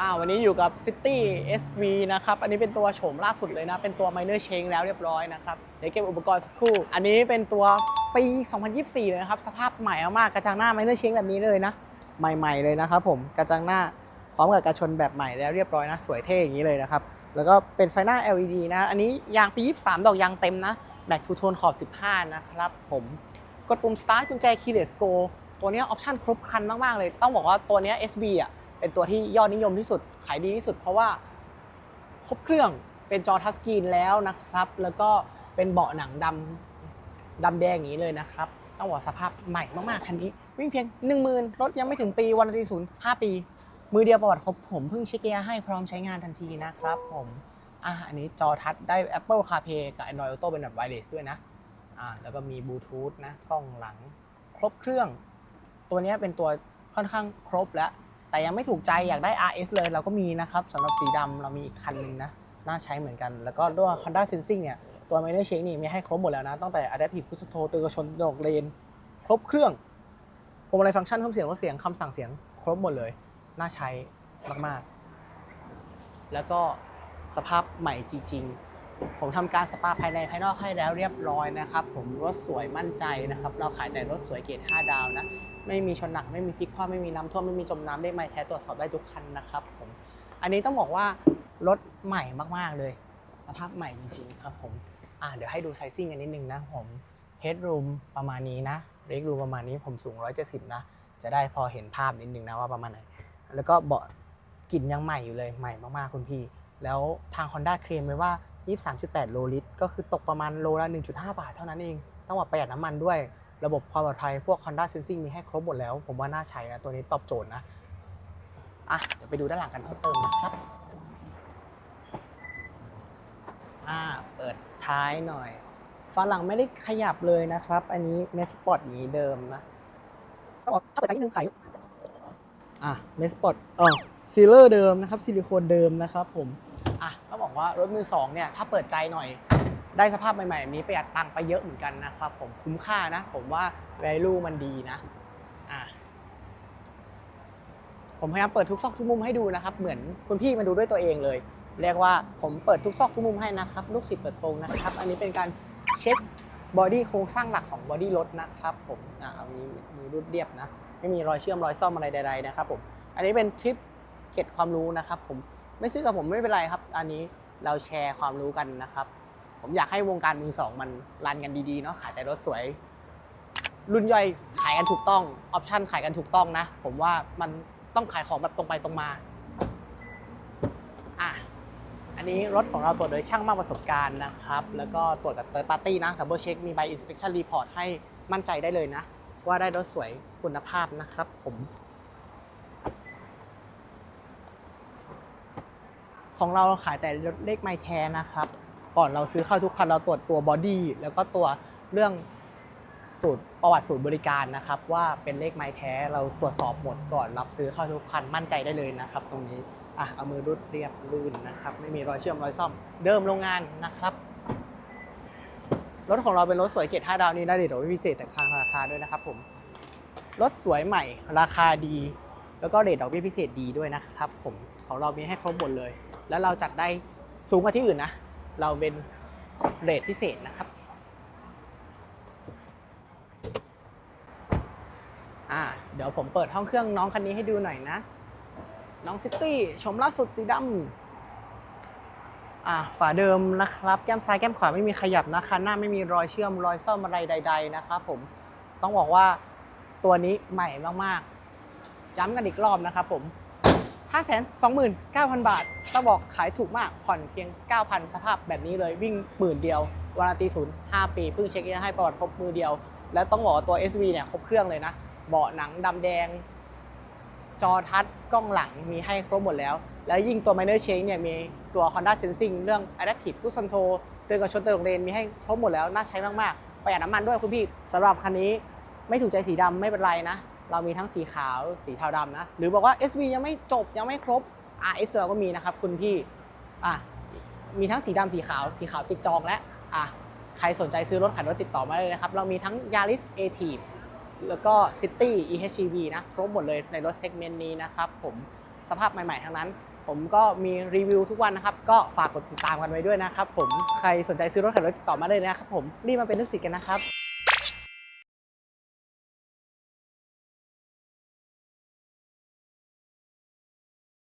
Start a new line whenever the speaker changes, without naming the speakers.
อ่าวันนี้อยู่กับ City SV นะครับ อันนี้เป็นตัวโฉมล่าสุดเลยนะ เป็นตัว Minor Change แล้วเรียบร้อยนะครับ เดี๋ยวเก็บอุปกรณ์สักครู่ อันนี้เป็นตัวปี 2024 เลยนะครับ สภาพใหม่มากกระจังหน้า Minor Change แบบนี้เลยนะ ใหม่ๆเลยนะครับผม กระจังหน้าพร้อมกับกระชนแบบใหม่แล้วเรียบร้อยนะ สวยเท่อย่างนี้เลยนะครับ แล้วก็เป็นไฟหน้า LED นะ อันนี้ยางปี 23 ดอกยางเต็มนะ แม็กทูโทนขอบ 15 นะครับผม กดปุ่ม start กุญแจ keyless go ตัวนี้ออปชั่นครบครันมากๆเลย ต้องบอกว่าตัวนี้ SB อะ เป็นตัวที่ยอดนิยมที่สุด ขายดีที่สุด เพราะว่าครบเครื่องเป็นจอทัชสกรีนแล้วนะครับ แล้วก็เป็นเบาะหนังดำดำแดงอย่างนี้เลยนะครับ ต้องบอกสภาพใหม่มากๆคันนี้ วิ่งเพียง 10,000รถยังไม่ถึงปีวันตีศูนย์5ปี มือเดียวประวัติครบผมเพิ่งเช็คเกียร์ให้พร้อมใช้งานทันทีนะครับผมอะอันนี้จอทัชได้ Apple CarPlay กับ Android Auto เป็นแบบ wireless ด้วยนะอ่าแล้วก็มีบลูทูธนะกล้องหลัง ครบเครื่อง ตัวนี้เป็นตัวค่อนข้างครบแล้ว แต่ยังไม่ถูกใจอยากได้ RS เลยเราก็มีนะครับสำหรับสีดำเรามีอีกคันหนึงนะ น่าใช้เหมือนกัน แล้วก็ด้วย Honda Sensing เนี่ย ตัว Minor Change นี่มีให้ครบหมดแล้วนะ ตั้งแต่ Adaptive Cruise Control เตือนกระชนดอกเลน ครบเครื่องพวงมาลัยฟังก์ชันเพิ่มเสียงลดเสียงคำสั่งเสียงครบหมดเลย น่าใช้มากๆ แล้วก็สภาพใหม่จริงๆ ผมทำการสปาภายในภายนอกให้แล้วเรียบร้อยนะครับ ผมรถสวยมั่นใจนะครับ เราขายแต่รถสวยเกรด5ดาวนะ ไม่มีชนหนักไม่มีพลิกคว่ำไม่มีน้ำท่วมไม่มีจมน้ำได้ไหมแท้ตรวจสอบได้ทุกคันนะครับผมอันนี้ต้องบอกว่ารถใหม่มากๆเลยสภาพใหม่จริงๆครับผมอ่าเดี๋ยวให้ดูไซซิ่งกันนิดนึงนะผม Headroom ประมาณนี้นะ Legroom ประมาณนี้ผมสูง 170 นะ จะได้พอเห็นภาพนิดนึงนะว่าประมาณไหน แล้วก็เบาะกลิ่นยังใหม่อยู่เลยใหม่มากๆคุณพี่ แล้วทาง Honda เคลมไว้ว่า 23.8 โลลิตร ก็คือตกประมาณโลละ 1.5 บาทเท่านั้นเอง ต้องบอกประหยัดน้ำมันด้วย ระบบความปลอดภัยพวก Honda Sensing มีให้ครบหมดแล้ว ผมว่าน่าใช้นะ ตัวนี้ตอบโจทย์นะ อะ เดี๋ยวไปดูด้านหลังกันเพิ่มเติมนะครับ อ่า เปิดท้ายหน่อยฝาหลังไม่ได้ขยับเลยนะครับ อันนี้เมสปอร์ตอย่างนี้เดิมนะต้องบอกถ้าเปิดใจนิดนึงไขายอะเมสปอร์ตเออซีเลอร์เดิมนะครับซิลิโคนเดิมนะครับผม อะ ต้องบอกว่ารถมือสองเนี่ยถ้าเปิดใจหน่อยได้สภาพใหม่ๆแบบนี้ประหยัดตังค์ไปเยอะเหมือนกันนะครับผมคุ้มค่านะ ผมว่า value มันดีนะอะผมพยายามเปิดทุกซอกทุกมุมให้ดูนะครับ เหมือนคุณพี่มาดูด้วยตัวเองเลย เรียกว่าผมเปิดทุกซอกทุกมุมให้นะครับ ลูกศิษย์เปิดโปรงนะครับ อันนี้เป็นการเช็คบอดี้โครงสร้างหลักของบอดี้รถนะครับผมอ่ามีมีรูดเรียบนะ ไม่มีรอยเชื่อมรอยซ่อมอะไรใดๆนะครับผม อันนี้เป็นทริปเก็บความรู้นะครับผม ไม่ซื้อกับผมไม่เป็นไรครับ อันนี้เราแชร์ความรู้กันนะครับ ผมอยากให้วงการมือสองมันรันกันดีๆเนาะขายแต่รถสวย รุ่นย่อยขายกันถูกต้องออปชั่นขายกันถูกต้องนะ ผมว่ามันต้องขายของแบบตรงไปตรงมาอะอันนี้รถของเราตรวจโดยช่างมากประสบการณ์นะครับ แล้วก็ตรวจกับ third party นะ double check มีใบ inspection report ให้มั่นใจได้เลยนะ ว่าได้รถสวยคุณภาพนะครับผม ของเราขายแต่รถเลขไมล์แท้นะครับ ก่อนเราซื้อเข้าทุกคันเราตรวจตัวบอดี้แล้วก็ตัวเรื่องสูตรประวัติสูตรบริการนะครับ ว่าเป็นเลขไม้แท้เราตรวจสอบหมดก่อนรับซื้อเข้าทุกคันมั่นใจได้เลยนะครับ ตรงนี้อะเอามือรุดเรียบลื่นนะครับ ไม่มีรอยเชื่อมรอยซ่อมเดิมโรงงานนะครับรถของเราเป็นรถสวยเกรด5ดาวนี่ได้เดทดอกเบี้ยพิเศษแต่ทางธนาคาด้วยนะครับผมรถสวยใหม่ราคาดี แล้วก็เรทดอกเบี้ยพิเศษดีด้วยนะครับผม ของเรามีให้ครบหมดเลย แล้วเราจัดได้สูงกว่าที่อื่นนะ เราเป็นเรทพิเศษนะครับอ่าเดี๋ยวผมเปิดห้องเครื่องน้องคันนี้ให้ดูหน่อยนะ น้องซิตี้ชมล่าสุดสีดำอ่าฝาเดิมนะครับ แก้มซ้ายแก้มขวาไม่มีขยับนะคันหน้าไม่มีรอยเชื่อมรอยซ่อมอะไรใด ๆ นะครับผมต้องบอกว่าตัวนี้ใหม่มากๆย้ำกันอีกรอบนะครับผม 529,000 บาทต้องบอกขายถูกมากผ่อนเพียง 9,000 สภาพแบบนี้เลยวิ่งหมื่นเดียววารันตีศูนย์5ปีเพิ่งเช็คอินให้ประวัติครบมือเดียว แล้วต้องบอกว่าตัว SV เนี่ยครบเครื่องเลยนะ เบาะหนังดำแดง จอทัชกล้องหลังมีให้ครบหมดแล้ว แล้วยิ่งตัว Minor Change เนี่ยมีตัว Honda Sensing เรื่อง Adaptive Cruise Control เตือนกับชนเตือนของเลนมีให้ครบหมดแล้วน่าใช้มากๆประหยัดน้ำมันด้วยคุณพี่สำหรับคันนี้ไม่ถูกใจสีดำไม่เป็นไรนะ เรามีทั้งสีขาวสีเทาดำนะ หรือบอกว่า SV ยังไม่จบยังไม่ครบ RS เราก็มีนะครับคุณพี่อะมีทั้งสีดำสีขาว สีขาวติดจองและอะใครสนใจซื้อรถขันรถติดต่อมาเลยนะครับ เรามีทั้ง Yaris a t i v แล้วก็ City EHEV นะครบหมดเลยในรถเซกเมนต์นี้นะครับผมสภาพใหม่ๆทั้งนั้น ผมก็มีรีวิวทุกวันนะครับ ก็ฝากกดติดตามกันไว้ด้วยนะครับผมใครสนใจซื้อรถขับรถติดต่อมาเลยนะครับผมรีบมาเป็นลูกศิษย์กันนะครับ